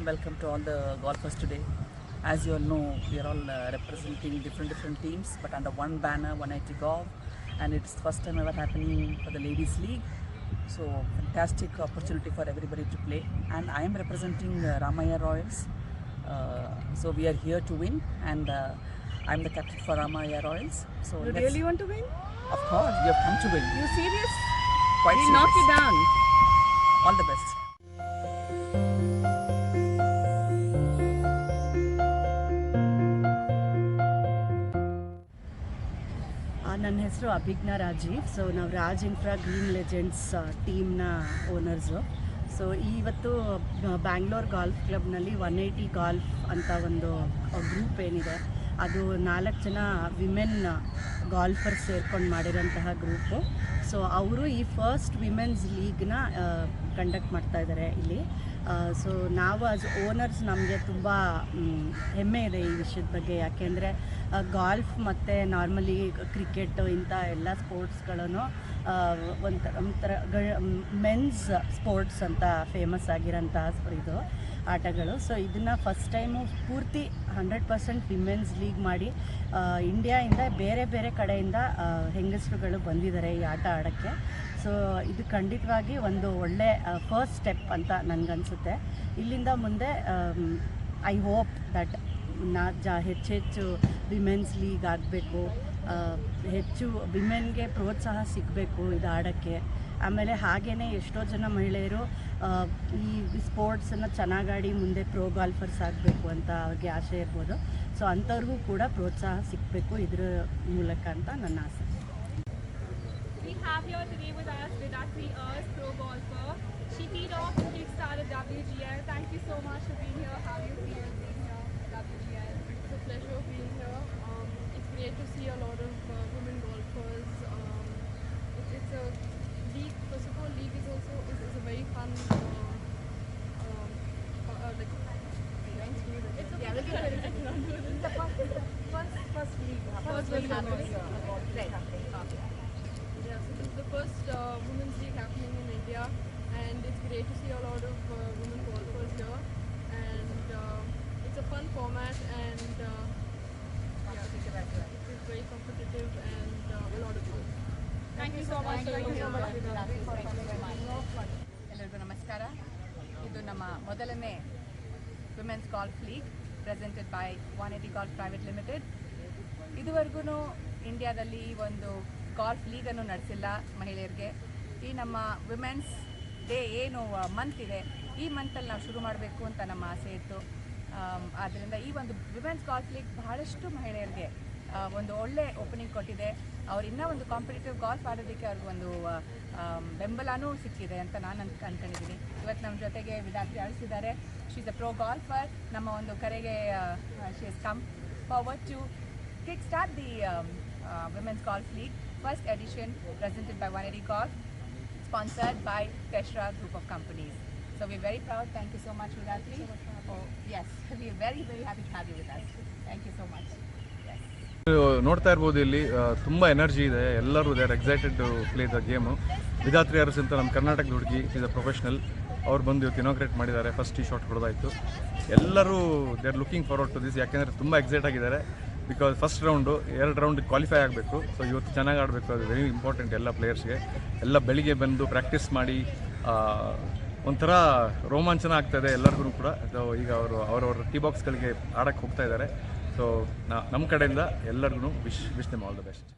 warm welcome to all the golfers today. As you all know, we are all uh, representing different different teams, but under one banner, 180 Golf, and it's first time ever happening for the ladies league. So fantastic opportunity for everybody to play, and I am representing uh, Ramaya Royals. Uh, so we are here to win, and uh, I'm the captain for Ramaya Royals. So You really want to win? of course, you have come to win. You serious? Quite We'll knock you down. All the best. ನನ್ನ ಹೆಸರು Abhijna Rajeev. So ನಾವು Raj infra green legends ಟೀಮ್ನ owners so ಇವತ್ತು Bangalore golf ಕ್ಲಬ್ನಲ್ಲಿ one eighty golf ಅಂತ ಒಂದು group ಏನಿದೆ. ಅದು ನಾಲ್ಕು ಜನ ವಿಮೆನ್ ಗಾಲ್ಫರ್ಸ್ ಸೇರ್ಕೊಂಡು ಮಾಡಿರೋಂತಹ ಗ್ರೂಪು ಸೊ ಅವರು ಈ ಫಸ್ಟ್ ವಿಮೆನ್ಸ್ ಲೀಗ್ನ ಕಂಡಕ್ಟ್ ಮಾಡ್ತಾ ಇದ್ದಾರೆ ಇಲ್ಲಿ. ಸೊ ನಾವು ಆಸ್ ಓನರ್ಸ್ ನಮಗೆ ತುಂಬ ಹೆಮ್ಮೆ ಇದೆ ಈ ವಿಷಯದ ಬಗ್ಗೆ. ಯಾಕೆಂದರೆ ಗಾಲ್ಫ್ ಮತ್ತು ನಾರ್ಮಲಿ ಕ್ರಿಕೆಟ್ ಇಂಥ ಎಲ್ಲ ಸ್ಪೋರ್ಟ್ಸ್ಗಳನ್ನು ಒಂಥರ ಒಂಥರ ಮೆನ್ಸ್ ಸ್ಪೋರ್ಟ್ಸ್ ಅಂತ ಫೇಮಸ್ ಆಗಿರೋಂತಹ ಇದು. ಆಟಗಳು. ಸೊ ಇದನ್ನು ಫಸ್ಟ್ ಟೈಮು ಪೂರ್ತಿ ಹಂಡ್ರೆಡ್ ಪರ್ಸೆಂಟ್ ವಿಮೆನ್ಸ್ ಲೀಗ್ ಮಾಡಿ ಇಂಡಿಯಾಯಿಂದ ಬೇರೆ ಬೇರೆ ಕಡೆಯಿಂದ ಹೆಂಗಸರುಗಳು ಬಂದಿದ್ದಾರೆ ಈ ಆಟ ಆಡೋಕ್ಕೆ. ಸೊ ಇದು ಖಂಡಿತವಾಗಿ ಒಂದು ಒಳ್ಳೆ ಫಸ್ಟ್ ಸ್ಟೆಪ್ ಅಂತ ನನಗನ್ಸುತ್ತೆ. ಇಲ್ಲಿಂದ ಮುಂದೆ ಐ ಹೋಪ್ ದಟ್ ನಾ ಜಾ ಹೆಚ್ಚೆಚ್ಚು ವಿಮೆನ್ಸ್ ಲೀಗ್ ಆಗಬೇಕು. ಹೆಚ್ಚು ವಿಮೆನ್ಗೆ ಪ್ರೋತ್ಸಾಹ ಸಿಗಬೇಕು ಇದು ಆಡೋಕ್ಕೆ. ಆಮೇಲೆ ಹಾಗೆಯೇ ಎಷ್ಟೋ ಜನ ಮಹಿಳೆಯರು ಈ ಸ್ಪೋರ್ಟ್ಸನ್ನು ಚೆನ್ನಾಗಾಡಿ ಮುಂದೆ ಪ್ರೋ ಗಾಲ್ಫರ್ಸ್ ಆಗಬೇಕು ಅಂತ ಅವ್ರಿಗೆ ಆಸೆ ಇರ್ಬೋದು ಸೊ ಅಂಥವ್ರಿಗೂ ಕೂಡ ಪ್ರೋತ್ಸಾಹ ಸಿಗಬೇಕು ಇದ್ರ ಮೂಲಕ ಅಂತ ನನ್ನ ಆಸೆ have here today with us pro golfer. She off. Thank you so much for being here. How. Um, to see a lot of first, first league. First league happening. Yeah, so this is the first uh, women's league happening in India, and it's great to see a lot of uh, women golfers here. And uh, it's a fun format, and uh, yeah, it's very competitive and uh, a lot of fun. Thank you so much. Thank you so much. ಎಲ್ಲರಿಗೂ ನಮಸ್ಕಾರ ಇದು ನಮ್ಮ ಮೊದಲನೇ women's golf league presented by one eighty golf private limited ಇದುವರೆಗೂ ಇಂಡಿಯಾದಲ್ಲಿ ಒಂದು golf ಲೀಗನ್ನು ನಡೆಸಿಲ್ಲ ಮಹಿಳೆಯರಿಗೆ. ಈ ನಮ್ಮ ವಿಮೆನ್ಸ್ ಡೇ ಏನು ಮಂತ್ ಇದೆ, ಈ ಮಂತಲ್ಲಿ ನಾವು ಶುರು ಮಾಡಬೇಕು ಅಂತ ನಮ್ಮ ಆಸೆ ಇತ್ತು. ಆದ್ದರಿಂದ ಈ ಒಂದು ವಿಮೆನ್ಸ್ ಗಾಲ್ಫ್ ಲೀಗ್ ಬಹಳಷ್ಟು ಮಹಿಳೆಯರಿಗೆ ಒಂದು ಒಳ್ಳೆ ಓಪನಿಂಗ್ ಕೊಟ್ಟಿದೆ. ಅವ್ರು ಇನ್ನೂ ಒಂದು ಕಾಂಪಿಟೇಟಿವ್ ಗಾಲ್ಫ್ ಆಡೋದಕ್ಕೆ ಅವ್ರಿಗೊಂದು ಬೆಂಬಲನೂ ಸಿಕ್ಕಿದೆ ಅಂತ ನಾನು ಅಂತ ಅನ್ಕೊಂಡಿದ್ದೀನಿ ಇವತ್ತು ನಮ್ಮ ಜೊತೆಗೆ ವಿದ್ಯಾರ್ಥಿ ಅಳಿಸಿದ್ದಾರೆ. She is a pro golfer ನಮ್ಮ ಒಂದು ಕರೆಗೆ she is come forward to kick start the um, uh, Women's Golf League, first edition presented by 180 Golf, sponsored by Teshra Group of Companies. So we're very proud. Thank you so much, Vidatri. Oh, yes, we're very, very happy to have you with us. Thank you so much. ನೋಡ್ತಾ ಇರ್ಬೋದು ಇಲ್ಲಿ ತುಂಬ energy ಇದೆ ಎಲ್ಲರೂ there excited to play the game Vidhatri Urs ಅಂತ ನಮ್ಮ ಕರ್ನಾಟಕದ ಹುಡುಗಿ ಇಸ್ ಅ ಪ್ರೊಫೆಷನಲ್ ಅವ್ರು ಬಂದು ಇವತ್ತು ಇನಾಗ್ರೇಟ್ ಮಾಡಿದ್ದಾರೆ ಫಸ್ಟ್ ಟೀ ಶಾಟ್ ಹೊಡೆದಾಯಿತು ಎಲ್ಲರೂ they are looking forward to this ಯಾಕೆಂದರೆ ತುಂಬ ಎಕ್ಸೈಟ್ ಆಗಿದ್ದಾರೆ ಬಿಕಾಸ್ ಫಸ್ಟ್ ರೌಂಡು ಎರಡು ರೌಂಡ್ ಕ್ವಾಲಿಫೈ ಆಗಬೇಕು. ಸೊ ಇವತ್ತು ಚೆನ್ನಾಗಿ ಆಡಬೇಕು. ಅದು ವೆರಿ ಇಂಪಾರ್ಟೆಂಟ್ ಎಲ್ಲ ಪ್ಲೇಯರ್ಸ್ಗೆ ಎಲ್ಲ ಬೆಳಿಗ್ಗೆ ಬಂದು ಪ್ರಾಕ್ಟೀಸ್ ಮಾಡಿ ಒಂಥರ ರೋಮಾಂಚನ ಆಗ್ತಾಯಿದೆ ಎಲ್ಲರಿಗೂ ಕೂಡ. ಸೊ ಈಗ ಅವರು, ಅವರವ್ರ ಟೀ ಬಾಕ್ಸ್ಗಳಿಗೆ ಆಡೋಕ್ಕೆ ಹೋಗ್ತಾ ಇದ್ದಾರೆ ಸೊ ನಮ್ಮ ಕಡೆಯಿಂದ ಎಲ್ಲರಿಗೂ wish wish them all the best